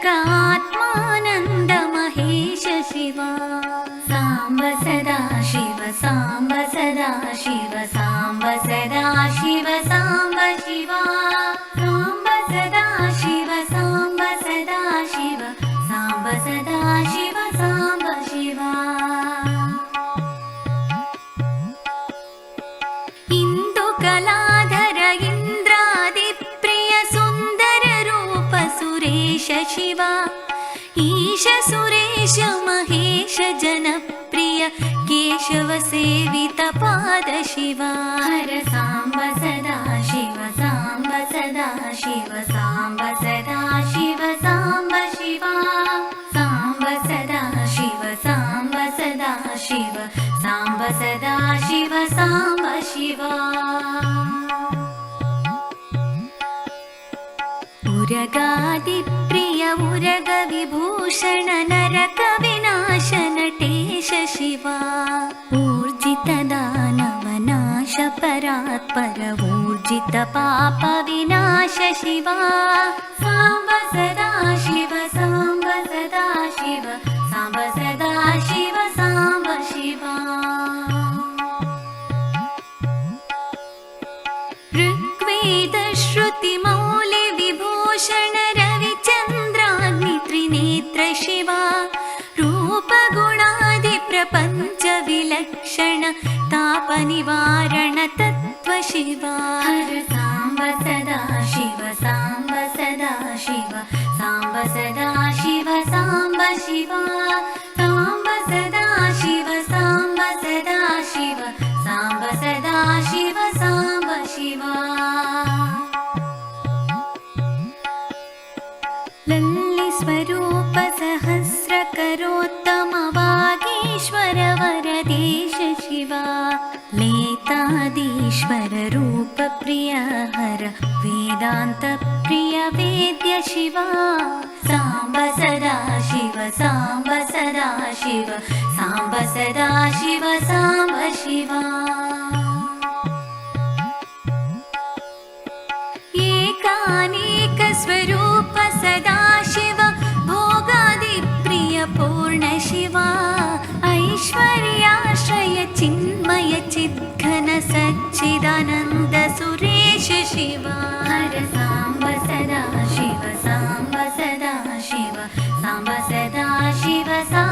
ಕಾತ ईश सुरेश महेश जनप्रिय केशव सेवित पाद शिवा। हर साम्ब सदा शिव साम्ब सदा शिव उरगविभूषण नरकविनाशनटेश शिवा। ऊर्जितदानवनाश परात्पर। ऊर्जित पापविनाश शिवा रूपगुणादिप्रपञ्चविलक्षण तापनिवारण तत्त्व शिवा। हर साम्ब सदा शिव साम्ब सदा शिव साम्ब सदा शिव साम्ब शिवा शिवा लेतादीश्वर रूप प्रिय हर वेदान्त प्रिय वेद्य शिवा साम्ब सदा शिव साम्ब सदा शिव साम्ब सदा शिव साम्ब शिवा। एकानेकस्वरूप सदा शिव भोगादिप्रिय पूर्ण शिवा ऐश्वर्याश्रय चिन्मय चिद्घन सच्चिदानन्द सुरेश शिवा हर साम्ब सदा शिव साम्ब सदा शिव साम्ब सदा शिव साम्ब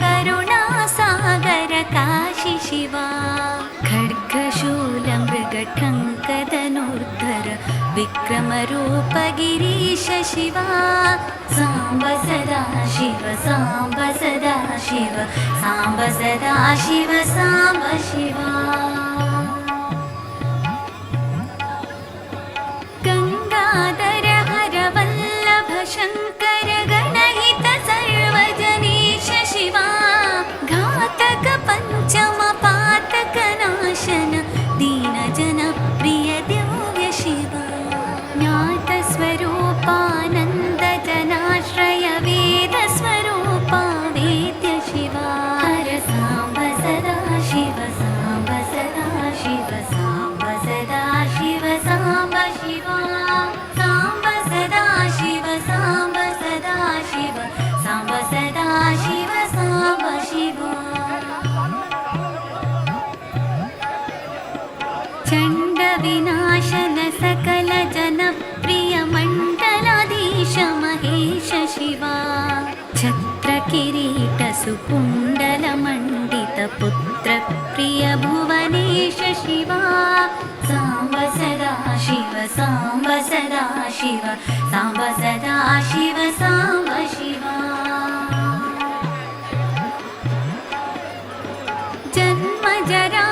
करुणासागर काशि शिवा। खड्गशूलमृगठङ्कदनुर्धर विक्रमरूप गिरीश शिवा। साम्ब सदा शिव साम्ब सदा शिव साम्ब सदा शिव साम्ब शिवा शिवा छत्रकिरीट सुकुण्डल मण्डित पुत्र प्रिय भुवनेश शिवा साम्ब सदा शिव साम्ब सदा शिव साम्ब सदा शिव साम्ब शिवा जन्म जरा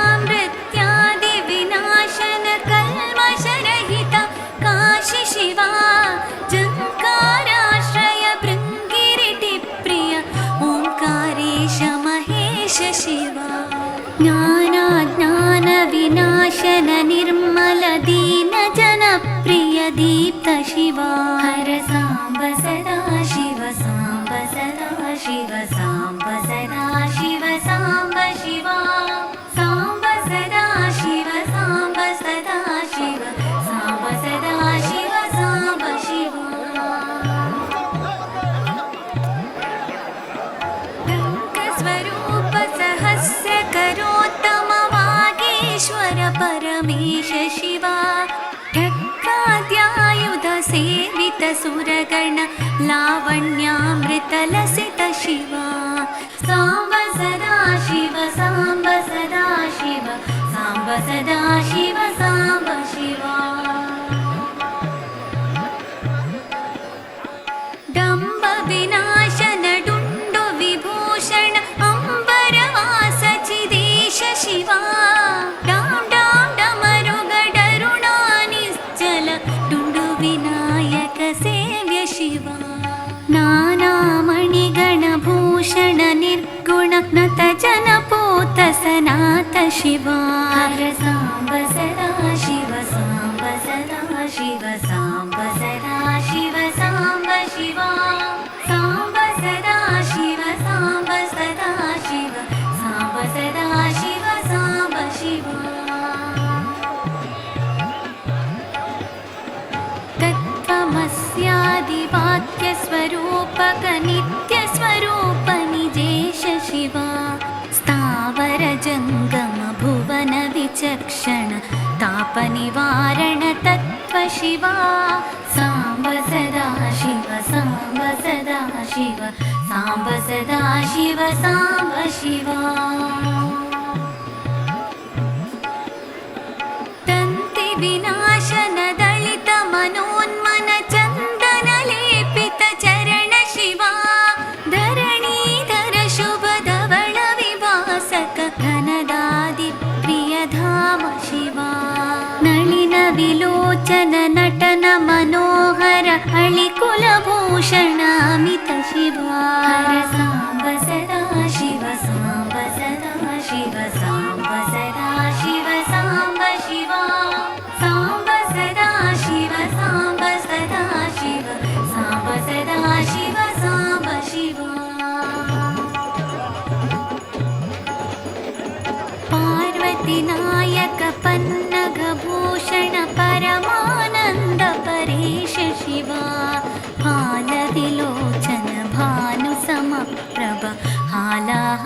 प्रिय सुरगण लावण्यामृत लसित शिवा। साम्ब सदा शिव साम्ब सदा शिव साम्ब सदा शिव साम्ब शिवा शिवा हर साम्ब सदा शिव साम्ब सदा शिव साम्ब सदा शिव साम्ब शिवा। साम्ब सदा शिव साम्ब सदा शिव। साम्ब सदा शिव साम्ब शिवा। तत्त्वमस्यादिवाक्यस्वरूपक नित्यस्वरूप निजेश शिवा स्थावर तापनिवारण तत्त्व शिवा साम्ब सदा शिव साम्ब सदा शिव साम्ब सदा शिव साम्ब शिवा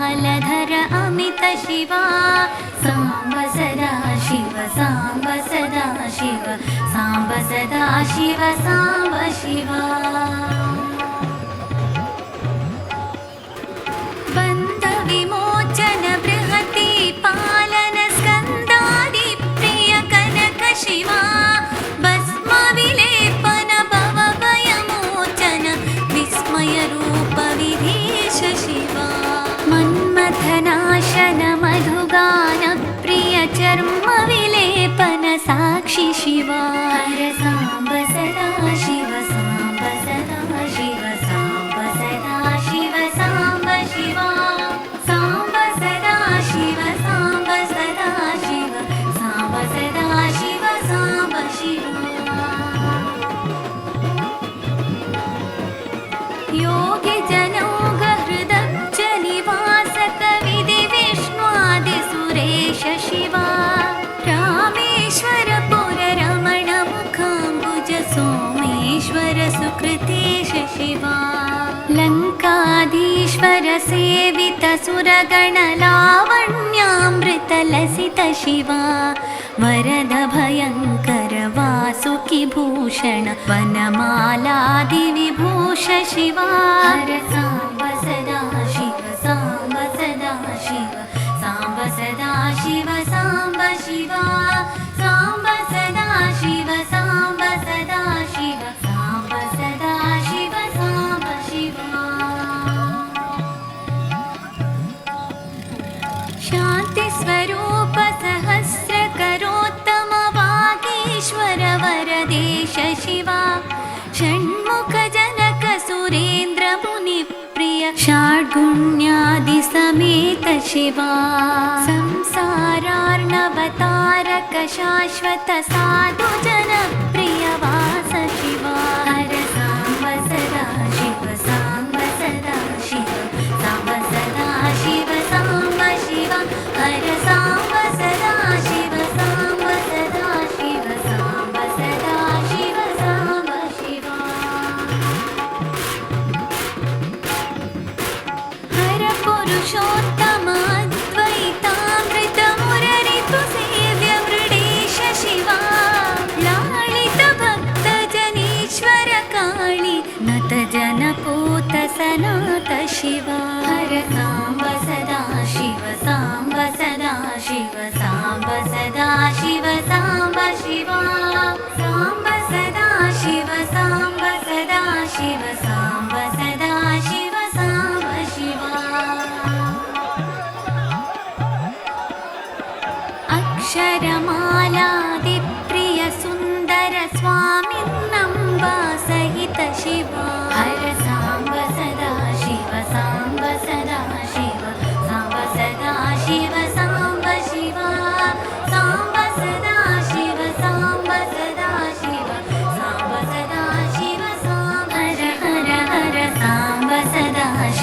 हालाहलधर अमित शिवा। साम्ब सदा शिव साम्ब सदा शिव साम्ब सदा शिव साम्ब शिवा 希望。सेवितसुरगण शिवा। वरद भयङ्कर वासुखिभूषण वनमालादि विभूष शिवा। रसा सहस्रकरोत्तमवाकेश्वर वरदेश शिवा। षण्मुखजनकसुरेन्द्रमुनिप्रिय षाड्गुण्यादिसमेत शिवा। संसारार्णवतारक शाश्वतसाधुजनप्रियवास शिवार शिवर साम्ब सदा शिव साम्ब सदा शिव साम्ब सदा शिव साम्ब शिवा। साम्ब सदा शिव साम्ब सदा शिव साम्ब सदा शिव साम्ब शिवा। अक्षरमालादिप्रिय सुन्दरस्वामि सहित शिवा।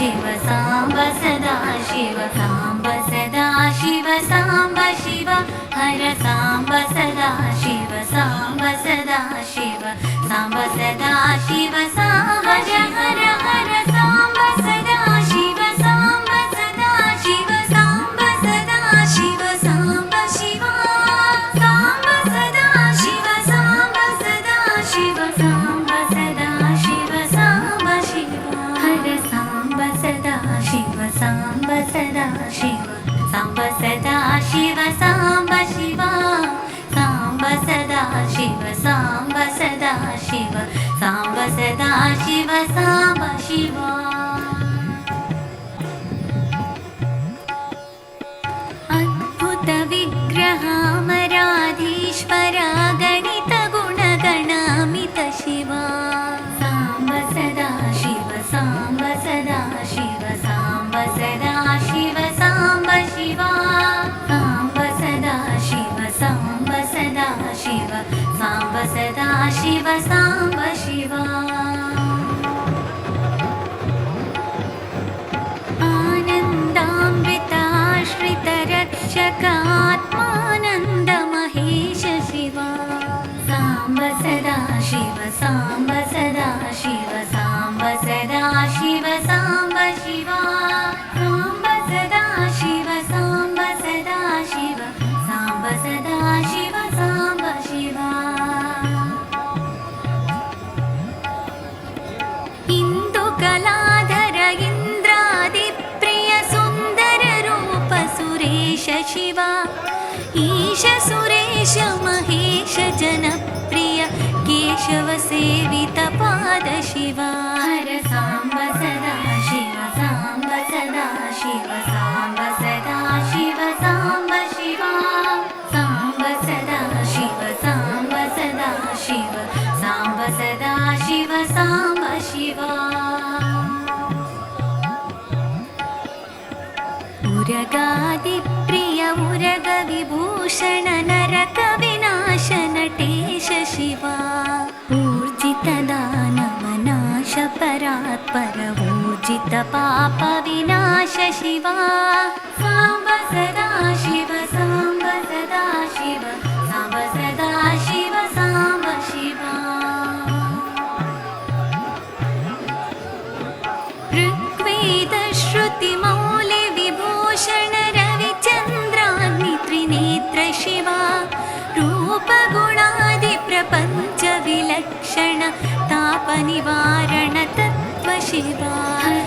शिव साम्ब सदा शिव साम्ब सदा शिव साम्ब शिव हर सा साम्ब सदा शिव साम्ब शिवा। अद्भुतविग्रहामराधीश्वरा। शिवा। ईश सुरेश महेश जनप्रिय केशवसेवितपादशिवारसाम्ब आदिप्रिय उरगविभूषण नरकविनाशनटेश शिवा ऊर्जितदानवनाश परात्पर ऊर्जित पापविनाश रूपगुणादिप्रपञ्चविलक्षण तापनिवारण तत्त्व शिवा